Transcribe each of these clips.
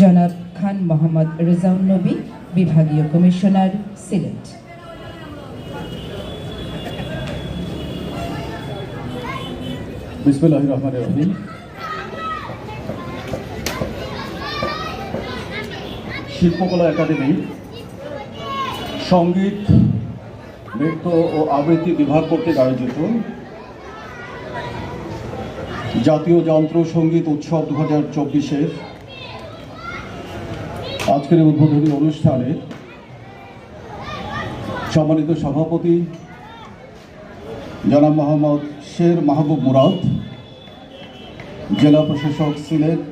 জনাব খান মোহাম্মদ রেজাউন নবী, বিভাগীয় কমিশনার, সিলেট। শিল্পকলা একাডেমি, সংগীত, নৃত্য ও আবৃত্তি বিভাগ কর্তৃক আয়োজিত জাতীয় যন্ত্র সংগীত উৎসব দু হাজার চব্বিশের আজকের উদ্বোধনী অনুষ্ঠানে সম্মানিত সভাপতি জনাব মোহাম্মদ শের মাহবুব মুরাদ জেলা প্রশাসক Sylhet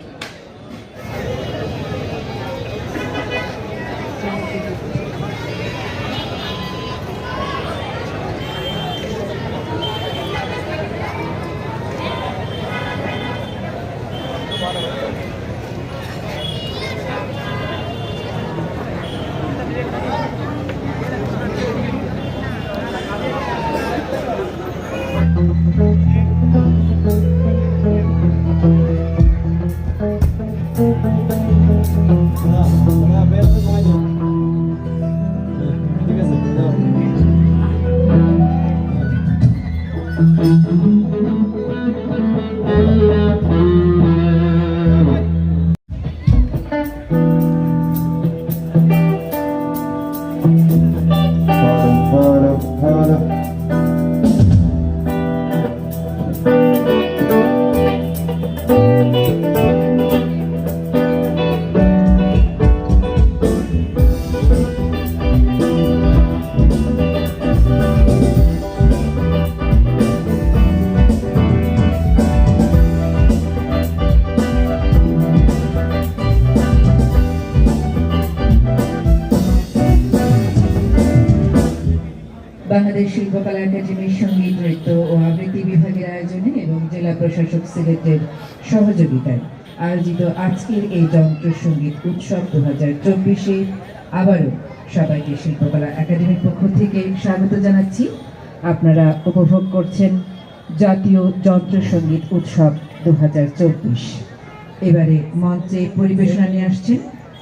Mga, mga, pero mga dyan. Bangladesh শিল্পকলা একাডেমির সংগীত, নৃত্য ও আবৃত্তি বিভাগের আয়োজনে এবং জেলা প্রশাসক সিলেটের সহযোগিতায় আয়োজিত আজকের এই যন্ত্র সংগীত উৎসব দু হাজার চব্বিশে আবারও সবাইকে শিল্পকলা একাডেমির পক্ষ থেকে স্বাগত জানাচ্ছি। আপনারা উপভোগ করছেন জাতীয় যন্ত্র সংগীত উৎসব দু হাজার চব্বিশ। এবারে মঞ্চে পরিবেশনা নিয়ে আসছেন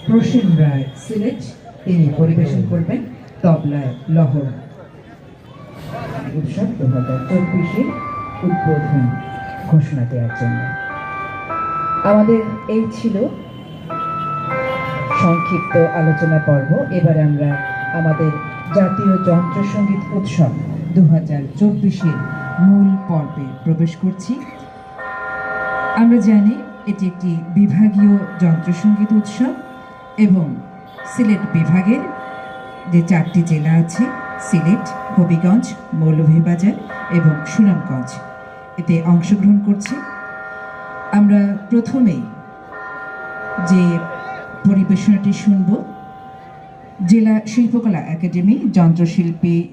প্রসেন রায় সিলেট। তিনি পরিবেশন করবেন তবলায় লহর। উৎসব দু হাজার চব্বিশে উদ্বোধন ঘোষণা দেওয়ার জন্য। আমাদের এই ছিল সংক্ষিপ্ত আলোচনা পর্ব। এবারে আমরা আমাদের জাতীয় যন্ত্রসঙ্গীত উৎসব দু হাজার চব্বিশের মূল পর্বে প্রবেশ করছি। আমরা জানি এটি একটি বিভাগীয় যন্ত্রসঙ্গীত উৎসব এবং সিলেট বিভাগের যে চারটি জেলা আছে সিলেট, হবিগঞ্জ, মৌলভীবাজার এবং সুনামগঞ্জ। এতে অংশগ্রহণ করছে। আমরা প্রথমেই যে পরিবেশনাটি শুনব, জেলা শিল্পকলা একাডেমি, যন্ত্রশিল্পী